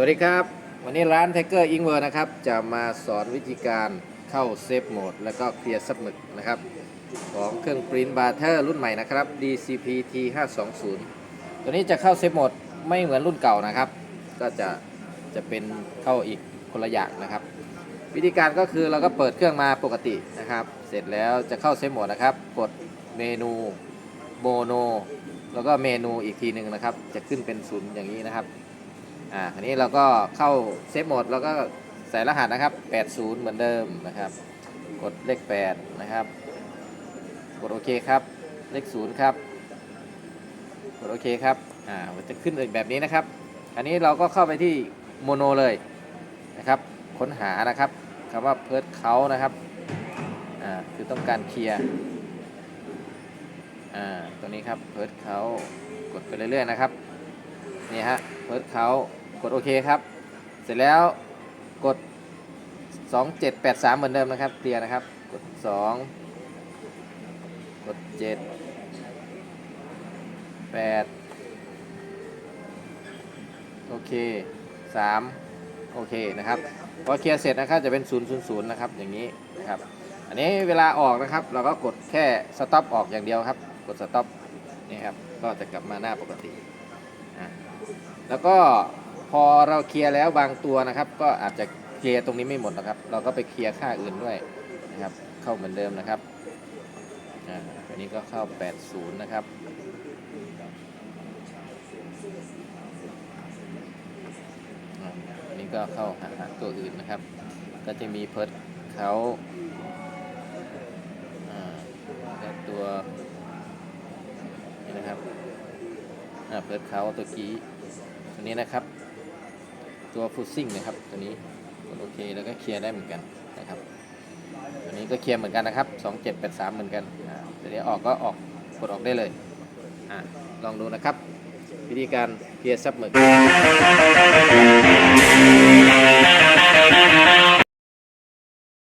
วัสดีครับ วันนี้ร้าน t ทเกอร์อิงเวอร์นะครับ จะมาสอนวิธีการเข้าเซฟโหมดแล้วก็เคลียร์ซับหมึกนะครับ ของเครื่องปรินบาร์เทอร์รุ่นใหม่นะครับ DCP T520 ตัวนี้จะเข้าเซฟโหมดไม่เหมือนรุ่นเก่านะครับ ก็จะจะเป็นเข้าอีกคนละอย่างนะครับ วิธีการก็คือเราก็เปิดเครื่องมาปกตินะครับ เสร็จแล้วจะเข้าเซฟโหมดนะครับ กดเมนูโมโนแล้วก็เมนูอีกทีหนึ่งนะครับ จะขึ้นเป็นศูนย์อย่างนี้นะครับ อ่าอันนี้เราก็เข้าเซฟโหมดแล้วก็ใส่รหัสนะครับ 80 เหมือนเดิมนะครับ กดเลข 8 นะครับ กดโอเคครับ เลข 0 ครับ กดโอเคครับ อ่ามันจะขึ้นอีกแบบนี้นะครับ อันนี้เราก็เข้าไปที่โมโนเลยนะครับ ค้นหานะครับคำว่าเพิร์ดเขานะครับ อ่า คือต้องการเคลียร์ อ่า ตัวนี้ครับ เพิร์ดเขากดไปเรื่อยๆนะครับ นี่ฮะ เพิร์ดเขา กดโอเคครับ เสร็จแล้วกด 2783 เหมือนเดิมนะครับเคลียร์นะครับ กด 2 กด 7 8 โอเค 3 โอเคนะครับพอเคลียร์เสร็จนะครับจะเป็น 000 นะครับ อย่างนี้นะครับ อันนี้เวลาออกนะครับ เราก็กดแค่สต็อปออกอย่างเดียวครับ กดสต็อปนี่ครับ ก็จะกลับมาหน้าปกติอะแล้วก็ พอเราเคลียร์แล้วบางตัวนะครับ ก็อาจจะเคลียร์ตรงนี้ไม่หมดนะครับ เราก็ไปเคลียร์ค่าอื่นด้วยนะครับ เข้าเหมือนเดิมนะครับอันนี้ก็เข้า 80 นะครับอันนี้ก็เข้าหาตัวอื่นนะครับ ก็จะมีเพิร์ดเขาและตัวนี่นะครับเพิร์ดเขาตัวกี้ตัวนี้นะครับ ตัวฟุตซิ่งนะครับ ตัวนี้กดโอเคแล้วก็เคลียร์ได้เหมือนกันนะครับตัวนี้ก็เคลียร์เหมือนกันนะครับ 2783 เหมือนกันอ่าตัวนี้ออกก็ออกกดออกได้เลยอ่าลองดูนะครับ วิธีการเคลียร์ซับหมึก